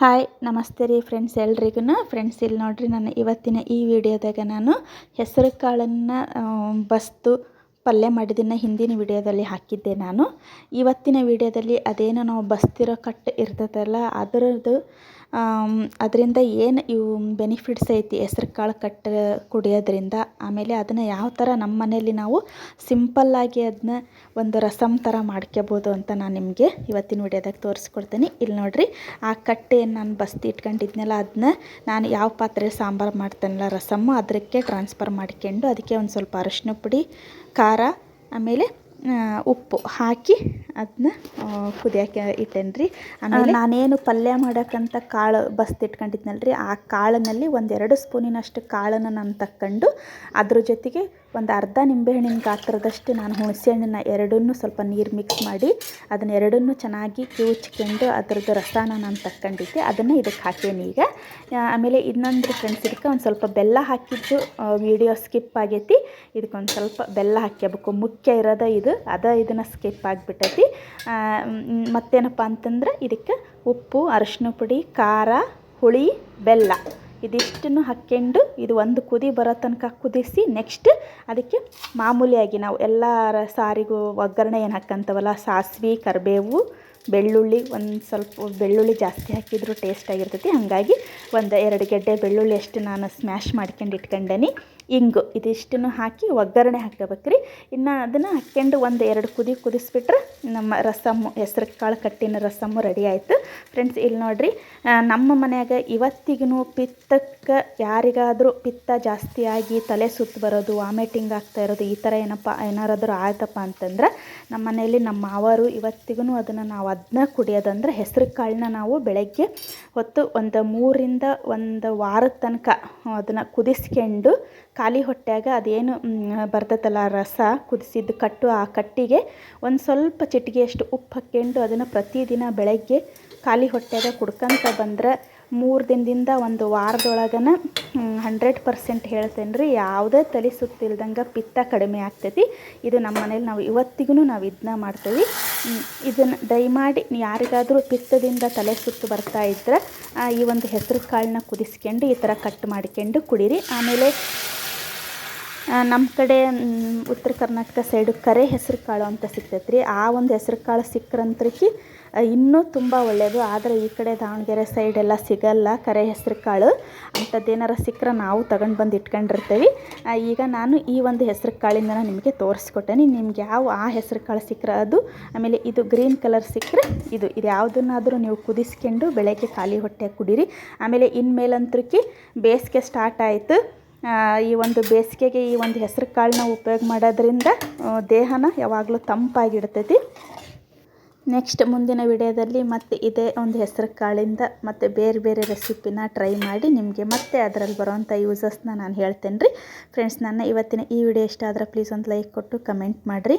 Hi, ನಮಸ್ತೆ ರೀ friends ಎಲ್ರಿಗೂ ಫ್ರೆಂಡ್ಸ್ ಇಲ್ಲಿ ನೋಡ್ರಿ, ನಾನು ಇವತ್ತಿನ ಈ ವಿಡಿಯೋದಾಗ ನಾನು ಹೆಸರು ಕಾಳನ್ನು ಬಸ್ತು ಪಲ್ಯ ಮಾಡಿದ್ದನ್ನು ಹಿಂದಿನ ವಿಡಿಯೋದಲ್ಲಿ ಹಾಕಿದ್ದೆ ನಾನು. ಇವತ್ತಿನ ವಿಡಿಯೋದಲ್ಲಿ ಅದೇನೋ ನಾವು ಬಸ್ತಿರೋ ಕಟ್ ಇರ್ತದಲ್ಲ, ಅದರದ್ದು ಅದರಿಂದ ಏನು ಇವು ಬೆನಿಫಿಟ್ಸ್ ಐತಿ? ಹೆಸ್ರು ಕಾಳು ಕಟ್ಟ ಕುಡಿಯೋದ್ರಿಂದ ಆಮೇಲೆ ಅದನ್ನು ಯಾವ ಥರ ನಮ್ಮ ಮನೆಯಲ್ಲಿ ನಾವು ಸಿಂಪಲ್ಲಾಗಿ ಅದನ್ನ ಒಂದು ರಸಮ್ ಥರ ಮಾಡ್ಕೋಬೋದು ಅಂತ ನಾನು ನಿಮಗೆ ಇವತ್ತಿನ ವಿಡಿಯೋದಾಗ ತೋರಿಸ್ಕೊಡ್ತೀನಿ. ಇಲ್ಲಿ ನೋಡಿರಿ, ಆ ಕಟ್ಟೆ ನಾನು ಬಸ್ತಿ ಇಟ್ಕೊಂಡಿದ್ನಲ್ಲ ಅದನ್ನ ನಾನು ಯಾವ ಪಾತ್ರೆ ಸಾಂಬಾರು ಮಾಡ್ತೇನಲ್ಲ ರಸಮ್ಮು ಅದಕ್ಕೆ ಟ್ರಾನ್ಸ್ಫರ್ ಮಾಡ್ಕೊಂಡು ಅದಕ್ಕೆ ಒಂದು ಸ್ವಲ್ಪ ಅರಶಿನ ಪುಡಿ, ಖಾರ, ಆಮೇಲೆ ಉಪ್ಪು ಹಾಕಿ ಅದನ್ನ ಕುದಿಯೋಕೆ ಇಟ್ಟೇನಿ ರೀ ಆಮೇಲೆ ನಾನೇನು ಪಲ್ಯ ಮಾಡೋಕ್ಕಂತ ಕಾಳು ಬಸ್ದಿಟ್ಕೊಂಡಿದ್ನಲ್ಲ ರೀ ಆ ಕಾಳಿನಲ್ಲಿ ಒಂದೆರಡು ಸ್ಪೂನಿನಷ್ಟು ಕಾಳನ್ನು ನಾನು ತಕ್ಕೊಂಡು ಅದ್ರ ಜೊತೆಗೆ ಒಂದು ಅರ್ಧ ನಿಂಬೆಹಣ್ಣಿನ ಗಾತ್ರದಷ್ಟು ನಾನು ಹುಣಸೆ ಹಣ್ಣನ್ನ ಎರಡನ್ನೂ ಸ್ವಲ್ಪ ನೀರು ಮಿಕ್ಸ್ ಮಾಡಿ ಅದನ್ನ ಎರಡನ್ನೂ ಚೆನ್ನಾಗಿ ಕಿವುಚ್ಕೊಂಡು ಅದ್ರದ್ದು ರಸನ ನಾನು ತಕ್ಕೊಂಡಿದ್ದೆ. ಅದನ್ನು ಇದಕ್ಕೆ ಹಾಕೇನಿ ಈಗ. ಆಮೇಲೆ ಇನ್ನೊಂದು ಫ್ರೆಂಡ್ಸ್ ಇದಕ್ಕೆ ಒಂದು ಸ್ವಲ್ಪ ಬೆಲ್ಲ ಹಾಕಿದ್ದು ವಿಡಿಯೋ ಸ್ಕಿಪ್ ಆಗೈತಿ. ಇದಕ್ಕೊಂದು ಸ್ವಲ್ಪ ಬೆಲ್ಲ ಹಾಕ್ಯಬೇಕು. ಮುಖ್ಯ ಇರೋದ ಇದು. ಅದ ಇದನ್ನು ಸ್ಕಿಪ್ ಆಗಿಬಿಟ್ಟೈತಿ ಮತ್ತೇನಪ್ಪ ಅಂತಂದ್ರೆ ಇದಕ್ಕೆ ಉಪ್ಪು, ಅರಶಿನ ಪುಡಿ, ಖಾರ, ಹುಳಿ, ಬೆಲ್ಲ. ಇದಿಷ್ಟನ್ನು ಹಾಕ್ಕೊಂಡು ಇದು ಒಂದು ಕುದಿ ಬರೋ ತನಕ ಕುದಿಸಿ ನೆಕ್ಸ್ಟ್ ಅದಕ್ಕೆ ಮಾಮೂಲಿಯಾಗಿ ನಾವು ಎಲ್ಲ ಸಾರಿಗೂ ಒಗ್ಗರಣೆ ಏನು ಹಾಕ್ಕಂತವಲ್ಲ ಸಾಸಿವೆ, ಕರಿಬೇವು, ಬೆಳ್ಳುಳ್ಳಿ ಒಂದು ಸ್ವಲ್ಪ ಬೆಳ್ಳುಳ್ಳಿ ಜಾಸ್ತಿ ಹಾಕಿದರೂ ಟೇಸ್ಟ್ ಆಗಿರ್ತೈತಿ. ಹಾಗಾಗಿ ಒಂದು ಎರಡು ಗೆಡ್ಡೆ ಬೆಳ್ಳುಳ್ಳಿ ಅಷ್ಟು ನಾನು ಸ್ಮ್ಯಾಶ್ ಮಾಡ್ಕೊಂಡು ಇಟ್ಕೊಂಡೇನಿ. ಇಂಗು. ಇದಿಷ್ಟನ್ನು ಹಾಕಿ ಒಗ್ಗರಣೆ ಹಾಕ್ಕೋಬೇಕ್ರಿ. ಇನ್ನು ಅದನ್ನು ಹಾಕ್ಕೊಂಡು ಒಂದು ಎರಡು ಕುದಿ ಕುದಿಸ್ಬಿಟ್ರೆ ನಮ್ಮ ರಸಮ್ಮು, ಹೆಸ್ರು ಕಾಳು ಕಟ್ಟಿನ ರಸಮ್ಮು ರೆಡಿ ಆಯಿತು. ಫ್ರೆಂಡ್ಸ್ ಇಲ್ಲಿ ನೋಡಿರಿ ನಮ್ಮ ಮನ್ಯಾಗ ಇವತ್ತಿಗೂ ಪಿತ್ತಕ್ಕೆ ಯಾರಿಗಾದರೂ ಪಿತ್ತ ಜಾಸ್ತಿ ಆಗಿ ತಲೆ ಸುತ್ತು ಬರೋದು, ವಾಮಿಟಿಂಗ್ ಆಗ್ತಾ ಇರೋದು, ಈ ಥರ ಏನಪ್ಪ, ಏನಾರಾದರೂ ಆಯ್ತಪ್ಪ ಅಂತಂದ್ರೆ ನಮ್ಮ ಮನೆಯಲ್ಲಿ ನಮ್ಮ ಮಾವರು ಇವತ್ತಿಗೂ ಅದನ್ನು ನಾವು ಅದನ್ನ ಕುಡಿಯೋದಂದ್ರೆ ಹೆಸರು ಕಾಳನ್ನ ನಾವು ಬೆಳಗ್ಗೆ ಹೊತ್ತು ಒಂದು ಮೂರಿಂದ ಒಂದು ವಾರದ ತನಕ ಅದನ್ನು ಕುದಿಸ್ಕೊಂಡು ಖಾಲಿ ಹೊಟ್ಟೆಯಾಗ ಅದೇನು ಬರ್ತೈತಲ್ಲ ರಸ ಕುದಿಸಿದ್ದು ಕಟ್ಟು ಆ ಕಟ್ಟಿಗೆ ಒಂದು ಸ್ವಲ್ಪ ಚಿಟಿಗೆಯಷ್ಟು ಉಪ್ಪು ಹಾಕ್ಕೊಂಡು ಅದನ್ನು ಪ್ರತಿದಿನ ಬೆಳಗ್ಗೆ ಖಾಲಿ ಹೊಟ್ಟೆಯಾಗ ಕುಡ್ಕೊಂತ ಬಂದ್ರೆ ಮೂರು ದಿನದಿಂದ ಒಂದು ವಾರದೊಳಗನ ಹಂಡ್ರೆಡ್ ಪರ್ಸೆಂಟ್ ಹೇಳ್ತೇನೆ ರೀ. ಯಾವುದೇ ತಲೆ ಸುತ್ತಿಲ್ದಂಗೆ ಪಿತ್ತ ಕಡಿಮೆ ಆಗ್ತೈತಿ. ಇದು ನಮ್ಮ ಮನೇಲಿ ನಾವು ಇವತ್ತಿಗೂ ನಾವು ಇದನ್ನ ಮಾಡ್ತೀವಿ. ಇದನ್ನು ದಯಮಾಡಿ ಯಾರಿಗಾದರೂ ಪಿತ್ತದಿಂದ ತಲೆ ಸುತ್ತು ಬರ್ತಾ ಇದ್ರೆ ಈ ಒಂದು ಹೆಸರು ಕಾಳನ್ನ ಕುದಿಸ್ಕೊಂಡು ಈ ಥರ ಕಟ್ ಮಾಡ್ಕೊಂಡು ಕುಡೀರಿ. ಆಮೇಲೆ ನಮ್ಮ ಕಡೆ ಉತ್ತರ ಕರ್ನಾಟಕ ಸೈಡು ಕರೆ ಹೆಸ್ರು ಕಾಳು ಅಂತ ಸಿಗ್ತೈತೆ ರೀ ಆ ಒಂದು ಹೆಸ್ರು ಕಾಳು ಸಿಕ್ಕರಂತ್ರಕಿ ಇನ್ನೂ ತುಂಬ ಒಳ್ಳೆಯದು ಆದರೆ ಈ ಕಡೆ ದಾವಣಗೆರೆ ಸೈಡೆಲ್ಲ ಸಿಗಲ್ಲ ಕರೆ ಹೆಸ್ರು ಕಾಳು. ಅಂಥದ್ದೇನಾರ ಸಿಕ್ಕರೆ ನಾವು ತಗೊಂಡು ಬಂದು ಇಟ್ಕೊಂಡಿರ್ತೀವಿ. ಈಗ ನಾನು ಈ ಒಂದು ಹೆಸ್ರು ಕಾಳಿಂದ ನಿಮಗೆ ತೋರಿಸ್ಕೊಟ್ಟೇನೆ. ನಿಮ್ಗೆ ಯಾವ ಆ ಹೆಸ್ರು ಕಾಳು ಸಿಕ್ಕರೆ ಅದು, ಆಮೇಲೆ ಇದು ಗ್ರೀನ್ ಕಲರ್ ಸಿಕ್ಕರೆ ಇದು. ಇದು ಯಾವುದನ್ನಾದರೂ ನೀವು ಕುದಿಸ್ಕೊಂಡು ಬೆಳಗ್ಗೆ ಖಾಲಿ ಹೊಟ್ಟೆ ಕುಡೀರಿ. ಆಮೇಲೆ ಇನ್ಮೇಲಂತ್ರಕ್ಕೆ ಬೇಸಿಗೆ ಸ್ಟಾರ್ಟ್ ಆಯಿತು. ಈ ಒಂದು ಬೇಸಿಗೆಗೆ ಈ ಒಂದು ಹೆಸರು ಕಾಳನ್ನ ಉಪಯೋಗ ಮಾಡೋದ್ರಿಂದ ದೇಹನ ಯಾವಾಗಲೂ ತಂಪಾಗಿಡ್ತೈತಿ. ನೆಕ್ಸ್ಟ್ ಮುಂದಿನ ವಿಡಿಯೋದಲ್ಲಿ ಮತ್ತೆ ಇದೇ ಒಂದು ಹೆಸರು ಕಾಳಿಂದ ಮತ್ತು ಬೇರೆ ಬೇರೆ ರೆಸಿಪಿನ ಟ್ರೈ ಮಾಡಿ ನಿಮಗೆ ಮತ್ತೆ ಅದರಲ್ಲಿ ಬರೋವಂಥ ಯೂಸಸ್ನ ನಾನು ಹೇಳ್ತೇನೆ ರೀ ಫ್ರೆಂಡ್ಸ್ ನನ್ನ ಇವತ್ತಿನ ಈ ವಿಡಿಯೋ ಇಷ್ಟ ಆದರೆ ಪ್ಲೀಸ್ ಒಂದು ಲೈಕ್ ಕೊಟ್ಟು ಕಮೆಂಟ್ ಮಾಡಿರಿ.